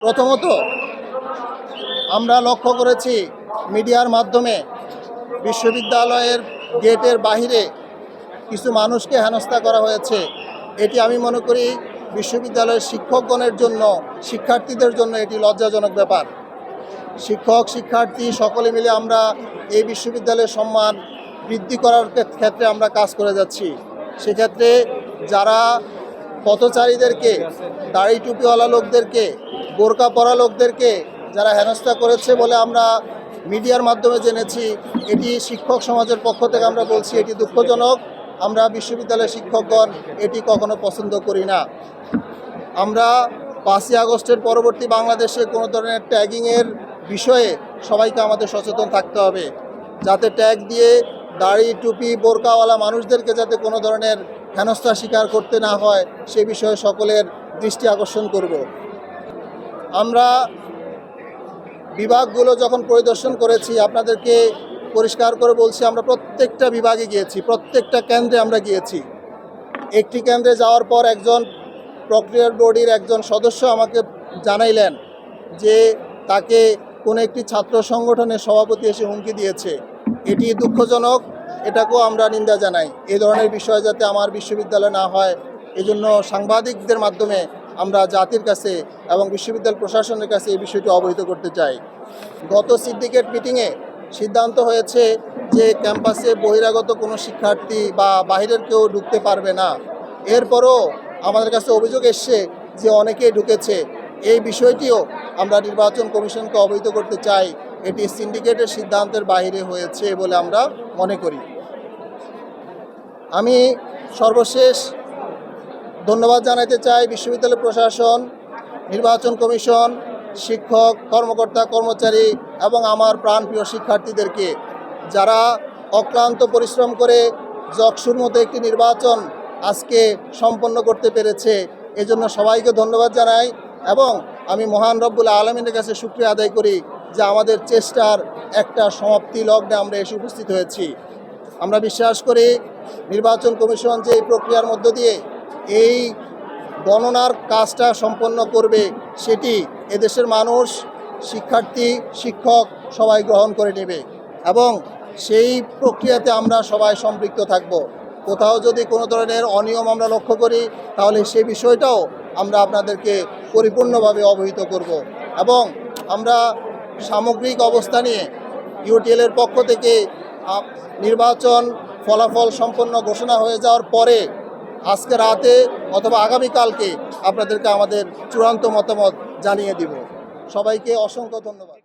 প্রথমত, আমরা লক্ষ্য করেছি মিডিয়ার মাধ্যমে বিশ্ববিদ্যালয়ের গেটের বাহিরে কিছু মানুষকে হেনস্থা করা হয়েছে। এটি আমি মনে করি বিশ্ববিদ্যালয়ের শিক্ষকগণের জন্য, শিক্ষার্থীদের জন্য এটি লজ্জাজনক ব্যাপার। শিক্ষক, শিক্ষার্থী সকলে মিলে আমরা এই বিশ্ববিদ্যালয়ের সম্মান বৃদ্ধি করার ক্ষেত- ক্ষেত্রে আমরা কাজ করে যাচ্ছি। সেক্ষেত্রে যারা পথচারীদেরকে, দাড়ি টুপিওয়ালা লোকদেরকে, বোরকা পরা লোকদেরকে যারা হেনস্থা করেছে বলে আমরা মিডিয়ার মাধ্যমে জেনেছি, এটি শিক্ষক সমাজের পক্ষ থেকে আমরা বলছি এটি দুঃখজনক। আমরা বিশ্ববিদ্যালয়ের শিক্ষকগণ এটি কখনো পছন্দ করি না। আমরা পাঁচই আগস্টের পরবর্তী বাংলাদেশে কোনো ধরনের ট্যাগিংয়ের বিষয়ে সবাইকে আমাদের সচেতন থাকতে হবে। যাতে ট্যাগ দিয়ে দাড়ি, টুপি, বোরকাওয়ালা মানুষদেরকে যাতে কোনো ধরনের হেনস্থা স্বীকার করতে না হয়, সে বিষয়ে সকলের দৃষ্টি আকর্ষণ করব। আমরা বিভাগগুলো যখন পরিদর্শন করেছি, আপনাদেরকে পরিষ্কার করে বলছি, আমরা প্রত্যেকটা বিভাগে গিয়েছি, প্রত্যেকটা কেন্দ্রে আমরা গিয়েছি। একটি কেন্দ্রে যাওয়ার পর একজন প্রক্রিয়ার বোর্ডের একজন সদস্য আমাকে জানাইলেন যে তাকে কোনো একটি ছাত্র সংগঠনের সভাপতি এসে হুমকি দিয়েছে। এটি দুঃখজনক। এটাকেও আমরা নিন্দা জানাই। এই ধরনের বিষয় যাতে আমার বিশ্ববিদ্যালয় না হয়, এজন্য সাংবাদিকদের মাধ্যমে আমরা জাতির কাছে এবং বিশ্ববিদ্যালয় প্রশাসনের কাছে এই বিষয়টি অবহিত করতে চাই। গত সিন্ডিকেট মিটিংয়ে সিদ্ধান্ত হয়েছে যে ক্যাম্পাসে বহিরাগত কোনো শিক্ষার্থী বা বাইরের কেউ ঢুকতে পারবে না। এরপরও আমাদের কাছে অভিযোগ এসছে যে অনেকেই ঢুকেছে। এই বিষয়টিও আমরা নির্বাচন কমিশনকে অবহিত করতে চাই। এটি সিন্ডিকেটের সিদ্ধান্তের বাইরে হয়েছে বলে আমরা মনে করি। আমি সর্বশেষ ধন্যবাদ জানাতে চাই বিশ্ববিদ্যালয় প্রশাসন, নির্বাচন কমিশন, শিক্ষক, কর্মকর্তা, কর্মচারী এবং আমার প্রাণপ্রিয় শিক্ষার্থীদেরকে, যারা অক্লান্ত পরিশ্রম করে যকসুর মতো একটি নির্বাচন আজকে সম্পন্ন করতে পেরেছে, এজন্য সবাইকে ধন্যবাদ জানাই এবং আমি মহান রব্বুল আলমিনের কাছে শুক্রিয়া আদায় করি। যে আমাদের চেষ্টার একটা সমাপ্তি লগ্নে আমরা এসে উপস্থিত হয়েছি। আমরা বিশ্বাস করি নির্বাচন কমিশন যে এই প্রক্রিয়ার মধ্য দিয়ে এই গণনার কাজটা সম্পন্ন করবে সেটি এদেশের মানুষ, শিক্ষার্থী, শিক্ষক সবাই গ্রহণ করে নেবে এবং সেই প্রক্রিয়াতে আমরা সবাই সম্পৃক্ত থাকব। কোথাও যদি কোনো ধরনের অনিয়ম আমরা লক্ষ্য করি, তাহলে সেই বিষয়টাও আমরা আপনাদেরকে পরিপূর্ণভাবে অবহিত করব এবং আমরা সামগ্রিক অবস্থা নিয়ে ইউটিএলের পক্ষ থেকে নির্বাচন ফলাফল সম্পন্ন ঘোষণা হয়ে যাওয়ার পরে আজকে রাতে অথবা আগামীকালকে আপনাদেরকে আমাদের চূড়ান্ত মতামত জানিয়ে দিব। সবাইকে অসংখ্য ধন্যবাদ।